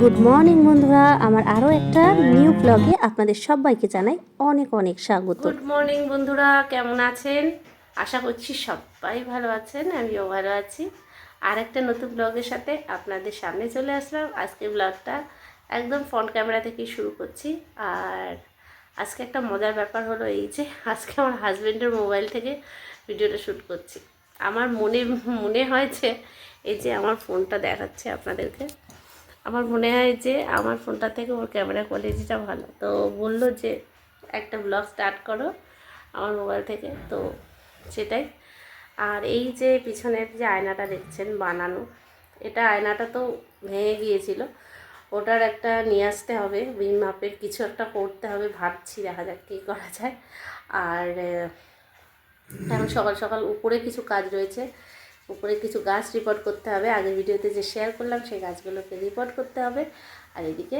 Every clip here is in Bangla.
গুড মর্নিং বন্ধুরা। আমার আরও একটা নিউ ব্লগে আপনাদের সবাইকে জানাই অনেক অনেক স্বাগত। গুড মর্নিং বন্ধুরা। কেমন আছেন? আশা করছি সবাই ভালো আছেন, আমিও ভালো আছি। আর একটা নতুন ব্লগের সাথে আপনাদের সামনে চলে আসলাম। আজকে ব্লগটা একদম ফ্রন্ট ক্যামেরা থেকে শুরু করছি। আর আজকে একটা মজার ব্যাপার হলো এই যে, আজকে আমার হাজব্যান্ডের মোবাইল থেকে ভিডিওটা শ্যুট করছি। আমার মনে মনে হয়েছে এই যে আমার ফোনটা দেখাচ্ছে আপনাদেরকে, আমার মনে হয় যে আমার ফোনটা থেকে ওর ক্যামেরা কোয়ালিটিটা ভালো। তো বলল যে একটা ব্লগ স্টার্ট করো আমার মোবাইল থেকে, তো সেটাই। আর এই যে পিছনের যে আয়নাটা দেখছেন বানানো, এটা আয়নাটা তো ভেঙে গিয়েছিল। ওটার একটা নিয়ে আসতে হবে বিম মাপের কিছু একটা করতে হবে, ভাবছি দেখা যাক কী করা যায়। আর এখন সকাল সকাল উপরে কিছু কাজ রয়েছে। উপরে কিছু গাছ রিপোর্ট করতে হবে। আগের ভিডিওতে যে শেয়ার করলাম, সেই গাছগুলোকে রিপোর্ট করতে হবে। আর এদিকে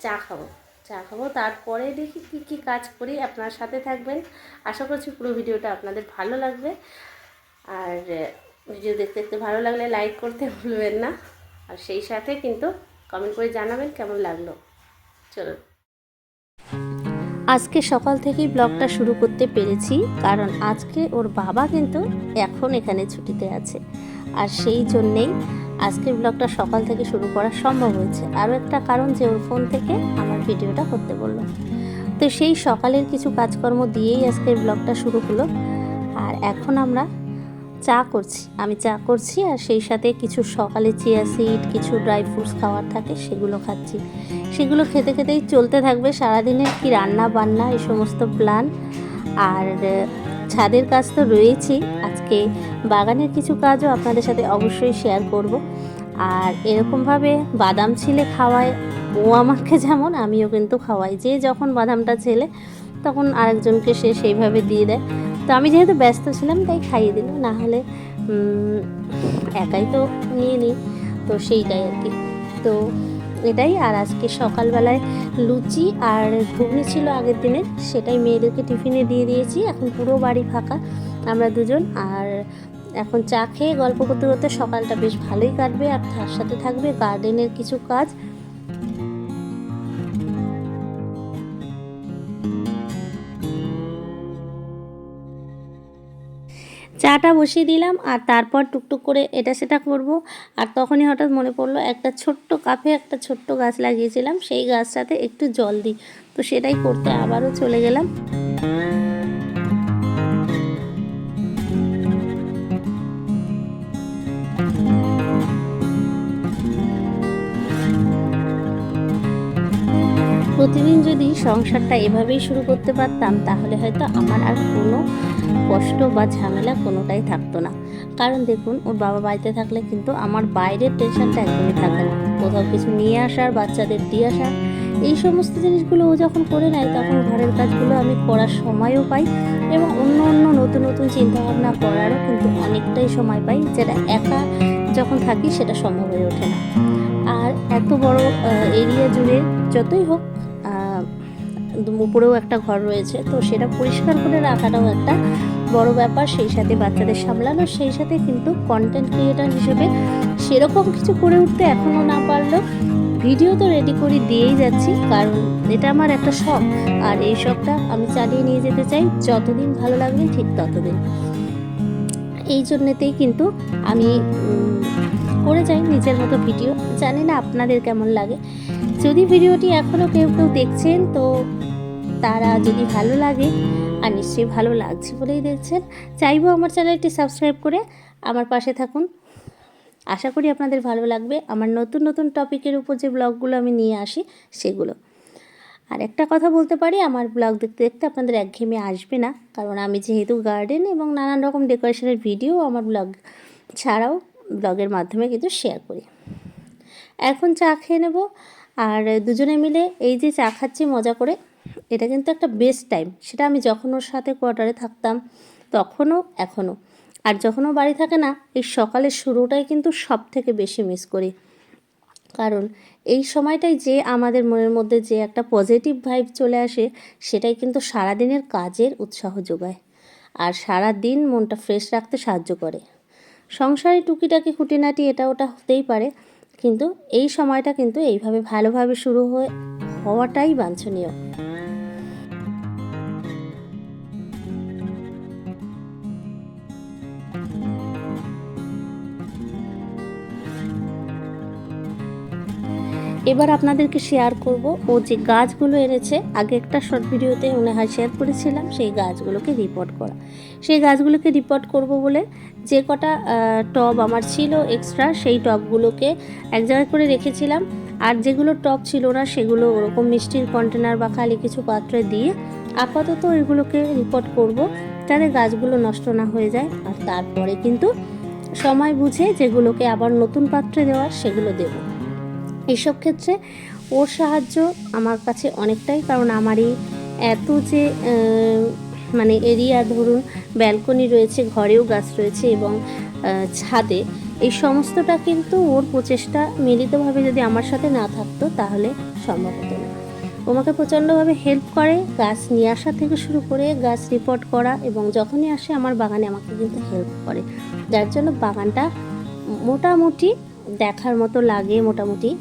চা খাব। চা খাব। তারপরে দেখি কী কী কাজ করি। আপনার সাথে থাকবেন। আশা করছি পুরো ভিডিওটা আপনাদের ভালো লাগবে। আর, ভিডিও দেখতে দেখতে ভালো লাগলে লাইক করতে ভুলবেন না। আর সেই সাথে কিন্তু কমেন্ট করে জানাবেন কেমন লাগল। চলুন। আজকে সকাল থেকেই ব্লগটা শুরু করতে পেরেছি, কারণ আজকে ওর বাবা কিন্তু এখন এখানে ছুটিতে আছে। আর সেই জন্যেই আজকের ব্লগটা সকাল থেকে শুরু করা সম্ভব হয়েছে। আরও একটা কারণ যে ওর ফোন থেকে আমার ভিডিওটা করতে বলল। তো সেই সকালের কিছু কাজকর্ম দিয়েই আজকের ব্লগটা শুরু হলো। আর এখন আমরা চা করছি। আমি চা করছি আর সেই সাথে কিছু সকালে চিয়া সিড, কিছু ড্রাই ফ্রুটস খাওয়ার থাকে, সেগুলো খাচ্ছি। সেগুলো খেতে খেতেই চলতে থাকবে। সারাদিনের কি রান্না বান্না, এই সমস্ত প্ল্যান আর, ছাদের কাজ তো রয়েছেই আজকে বাগানের কিছু কাজও আপনাদের সাথে অবশ্যই শেয়ার করব। আর এরকমভাবে বাদাম ছিলে খাওয়ায়, ও আমাকে যেমন, আমিও কিন্তু খাওয়াই। যে যখন বাদামটা ছেলে, তখন আরেকজনকে সে সেইভাবে দিয়ে দেয়। তো আমি যেহেতু ব্যস্ত ছিলাম, তাই খাইয়ে দিল না হলে একাই তো নিয়ে নিই। তো সেইটাই আর কি। তো এটাই। আর আজকে সকালবেলায় লুচি আর ঘুগনি ছিল আগের দিনের সেটাই মেয়েদেরকে টিফিনে দিয়ে দিয়েছি। এখন পুরো বাড়ি ফাঁকা, আমরা দুজন। আর এখন চা খেয়ে গল্প করতে করতে সকালটা বেশ ভালোই কাটবে। আর তার সাথে থাকবে গার্ডেনের কিছু কাজ। চাটা বসিয়ে দিলাম আর তারপর টুকটুক করে এটা সেটা করব। আর তখনই হঠাৎ মনে পড়ল, একটা ছোট্ট কাপে একটা ছোট্ট গাছ লাগিয়েছিলাম, সেই গাছটাতে একটু জল দিই। তো সেটাই করতে আবারও চলে গেলাম। প্রতিদিন যদি সংসারটা এভাবেই শুরু করতে পারতাম, তাহলে হয়তো আমার আর কোনো কষ্ট বা ঝামেলা কোনোটাই থাকতো না। কারণ দেখুন, ওর বাবা বাড়িতে থাকলে কিন্তু আমার বাইরের টেনশনটা একদমই থাকে না। কোথাও কিছু নিয়ে আসার, বাচ্চাদের দিয়ে আসার, এই সমস্ত জিনিসগুলো ও যখন করে নেয়, তখন ঘরের কাজগুলো আমি করার সময়ও পাই এবং অন্য অন্য নতুন নতুন চিন্তাভাবনা করারও কিন্তু অনেকটাই সময় পাই, যেটা একা যখন থাকি সেটা সম্ভব হয়ে ওঠে না। আর এত বড় এরিয়া জুড়ে যতই হোক উপরেও একটা ঘর রয়েছে। তো সেটা পরিষ্কার করে রাখাটাও একটা বড় ব্যাপার, সেই সাথে বাচ্চাদের সামলানো, সেই সাথে কিন্তু কন্টেন্ট ক্রিয়েটার হিসেবে সেরকম কিছু করে উঠতে এখনও না পারলেও ভিডিও তো রেডি করে দিয়েই যাচ্ছি, কারণ এটা আমার একটা শখ। আর এই শখটা আমি চালিয়ে নিয়ে যেতে চাই, যতদিন ভালো লাগবে ঠিক ততদিন। এই জন্যতেই কিন্তু আমি করে যাই নিজের মতো ভিডিও জানি না আপনাদের কেমন লাগে। যদি ভিডিওটি এখনও কেউ কেউ দেখছেন, তো তারা যদি ভালো লাগে, আর নিশ্চয়ই ভালো লাগছে বলেই দেখছেন, চাইব আমার চ্যানেলটি সাবস্ক্রাইব করে আমার পাশে থাকুন। আশা করি আপনাদের ভালো লাগবে। আমার নতুন নতুন টপিকের উপর যে ব্লগগুলো আমি নিয়ে আসি, সেগুলো। আর একটা কথা বলতে পারি, আমার ব্লগ দেখতে দেখতে আপনাদের একঘেয়েমি আসবে না, কারণ আমি যেহেতু গার্ডেন এবং নানান রকম ডেকোরেশনের ভিডিও আমার ব্লগ ছাড়াও ব্লগের মাধ্যমে কিন্তু শেয়ার করি। এখন চা খেয়ে নেব, আর দুজনে মিলে এই যে চা খাচ্ছি মজা করে এটা কিন্তু একটা বেস্ট টাইম সেটা আমি যখন ওর সাথে কোয়ার্টারে থাকতাম, তখনও এখনও। আর যখনও বাড়ি থাকে না, এই সকালের শুরুটাই কিন্তু সব থেকে বেশি মিস করি। কারণ এই সময়টাই যে আমাদের মনের মধ্যে যে একটা পজিটিভ ভাইব চলে আসে, সেটাই কিন্তু সারাদিনের কাজের উৎসাহ যোগায়। আর সারা দিন মনটা ফ্রেশ রাখতে সাহায্য করে। সংসারে টুকিটাকি খুঁটিনাটি এটা ওটা হতেই পারে, কিন্তু এই সময়টা কিন্তু এইভাবে ভালোভাবে শুরু হয়ে হওয়াটাই বাঞ্ছনীয়। এবার আপনাদেরকে শেয়ার করব, ও যে গাছগুলো এনেছে, আগে একটা শর্ট ভিডিওতে মনে হয় শেয়ার করেছিলাম, সেই গাছগুলোকে রিপোর্ট করা। সেই গাছগুলোকে রিপোর্ট করব বলে যে কটা টব আমার ছিল এক্সট্রা সেই টবগুলোকে এক জায়গায় করে রেখেছিলাম। আর যেগুলো টব ছিল না, সেগুলো ওরকম মিষ্টির কন্টেনার বা খালি কিছু পাত্রে দিয়ে আপাতত এগুলোকে রিপোর্ট করব, যাতে গাছগুলো নষ্ট না হয়ে যায়। আর তারপরে কিন্তু সময় বুঝে যেগুলোকে আবার নতুন পাত্রে দেওয়ার, সেগুলো দেবো। এইসব ক্ষেত্রে ওর সাহায্য আমার কাছে অনেকটাই, কারণ আমারই এত যে মানে এরিয়া, ধরুন ব্যালকনি রয়েছে, ঘরেও গাছ রয়েছে এবং ছাদে এই সমস্তটা কিন্তু ওর প্রচেষ্টা মিলিতভাবে যদি আমার সাথে না থাকতো, তাহলে সম্ভব হতো না। ওমাকে প্রচণ্ডভাবে হেল্প করে, গাছ নিয়ে আসা থেকে শুরু করে গাছ রিপোর্ট করা এবং যখনই আসে আমার বাগানে আমাকে কিন্তু হেল্প করে। যার জন্য বাগানটা মোটামুটি দেখার মতো লাগে, মোটামুটি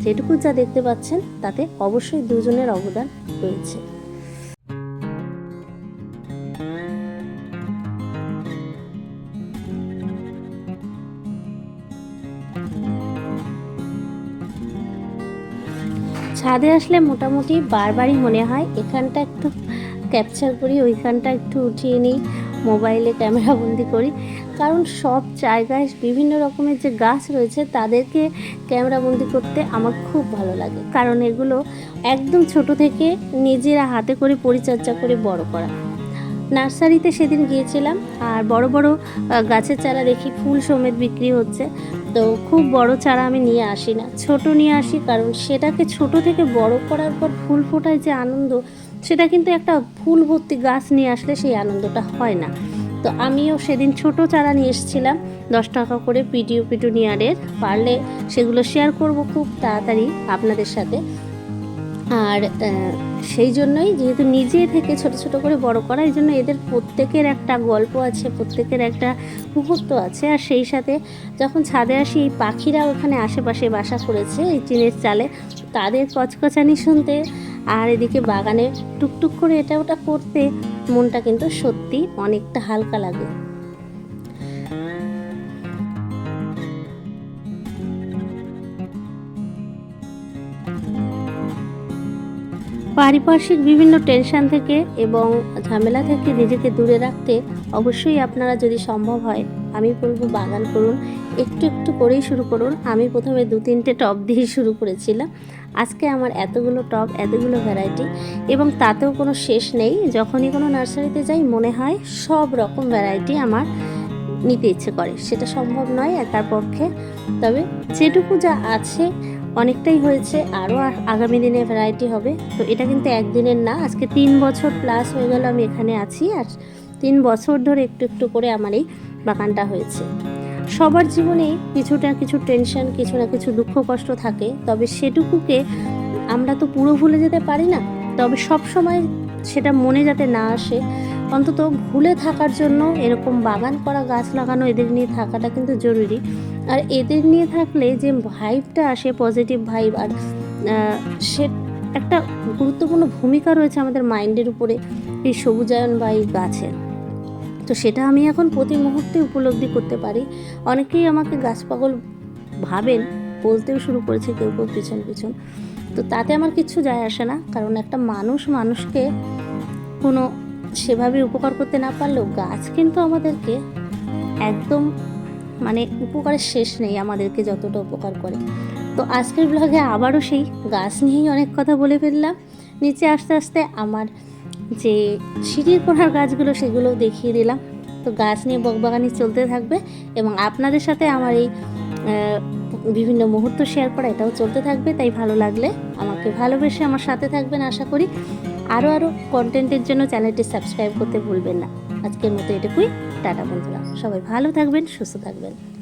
যেটুকু যা দেখতে পাচ্ছেন, তাতে অবশ্যই দুজনের অবদান রয়েছে। ছাদে আসলে মোটামুটি বারবারই মনে হয়, এখানটা একটু ক্যাপচার করি, ওইখানটা একটু উঠিয়ে নিই মোবাইলে ক্যামেরা বন্দি করি। কারণ সব জায়গায় বিভিন্ন রকমের যে গাছ রয়েছে, তাদেরকে ক্যামেরা বন্দি করতে আমার খুব ভালো লাগে। কারণ এগুলো একদম ছোট থেকে নিজেরা হাতে করে পরিচর্যা করে বড় করা। নার্সারিতে সেদিন গিয়েছিলাম আর বড় বড় গাছের চারা দেখি ফুল সমেত বিক্রি হচ্ছে। তো খুব বড় চারা আমি নিয়ে আসি না, ছোট নিয়ে আসি কারণ সেটাকে ছোট থেকে বড় করার পর ফুল ফোটায় যে আনন্দ, সেটা কিন্তু একটা ফুল ভর্তি গাছ নিয়ে আসলে সেই আনন্দটা হয় না। তো আমিও সেদিন ছোট চারা নিয়ে এসেছিলাম, দশ টাকা করে পিডিও পিটুনিয়ারের পারলে সেগুলো শেয়ার করব খুব তাড়াতাড়ি আপনাদের সাথে। আর সেই জন্যই যেহেতু নিজে থেকে ছোট ছোট করে বড় করা, এই জন্য এদের প্রত্যেকের একটা গল্প আছে, প্রত্যেকের একটা মুহূর্ত আছে। আর সেই সাথে যখন ছাদে আসি, এই পাখিরা ওখানে আশেপাশে বাসা করেছে, এই চিনের চালে। তাদের কচকচানি শুনতে আর এদিকে বাগানে টুকটুক করে এটা ওটা করতে মনটা কিন্তু সত্যি অনেকটা হালকা লাগে। পারিপার্শ্বিক বিভিন্ন টেনশন থেকে এবং ঝামেলা থেকে নিজেকে দূরে রাখতে অবশ্যই আপনারা যদি সম্ভব হয়, আমি বলব বাগান করুন। একটু একটু করেই শুরু করুন। আমি প্রথমে দু তিনটে টব দিয়ে শুরু করেছিলাম। আজকে আমার এতগুলো টব এতগুলো ভ্যারাইটি এবং তাতেও কোনো শেষ নেই। যখনই কোনো নার্সারিতে যাই, মনে হয় সব রকম ভ্যারাইটি আমার নিতে ইচ্ছে করে। সেটা সম্ভব নয় একার পক্ষে। তবে যেটুকু যা আছে অনেকটাই হয়েছে, আরও আগামী দিনে ভ্যারাইটি হবে। তো এটা কিন্তু একদিনের না, আজকে তিন বছর প্লাস হয়ে গেল আমি এখানে আছি, আর তিন বছর ধরে একটু একটু করে আমার এই বাগানটা হয়েছে। সবার জীবনেই কিছুটা কিছু টেনশন কিছু না কিছু দুঃখ, কষ্ট থাকে, তবে সেটুকুকে আমরা তো পুরো ভুলে যেতে পারি না, তবে সব সময় সেটা মনে যাতে না আসে অন্তত ভুলে থাকার জন্য এরকম বাগান করা গাছ লাগানো এদের নিয়ে থাকাটা কিন্তু জরুরি। আর এদের নিয়ে থাকলে যে ভাইবটা আসে পজিটিভ ভাইব আর সে একটা গুরুত্বপূর্ণ ভূমিকা রয়েছে আমাদের মাইন্ডের উপরে এই সবুজায়ন বা এই গাছের। তো সেটা আমি এখন প্রতি মুহূর্তে উপলব্ধি করতে পারি। অনেকেই আমাকে গাছ পাগল ভাবেন, বলতেও শুরু করেছে কেউ কেউ পিছন পিছন। তো তাতে আমার কিচ্ছু যায় আসে না, কারণ একটা মানুষ মানুষকে কোনো সেভাবে উপকার করতে না পারলেও গাছ কিন্তু আমাদেরকে একদম মানে উপকারের শেষ নেই আমাদেরকে যতটা উপকার করে। তো আজকের ব্লগে আবারও সেই গাছ নিয়েই অনেক কথা বলে ফেললাম। নিচে আস্তে আস্তে আমার যে সিঁড়ির কোনার গাছগুলো সেগুলো দেখিয়ে দিলাম। তো গাছ নিয়ে বকবাগানি চলতে থাকবে এবং আপনাদের সাথে আমার এই বিভিন্ন মুহূর্ত শেয়ার করা এটাও চলতে থাকবে। তাই ভালো লাগলে আমাকে ভালোবেসে আমার সাথে থাকবেন আশা করি। আরও আরও কন্টেন্টের জন্য চ্যানেলটি সাবস্ক্রাইব করতে ভুলবেন না। আজকের মতো এটুকুই। টাটা বন্ধুরা। সবাই ভালো থাকবেন, সুস্থ থাকবেন।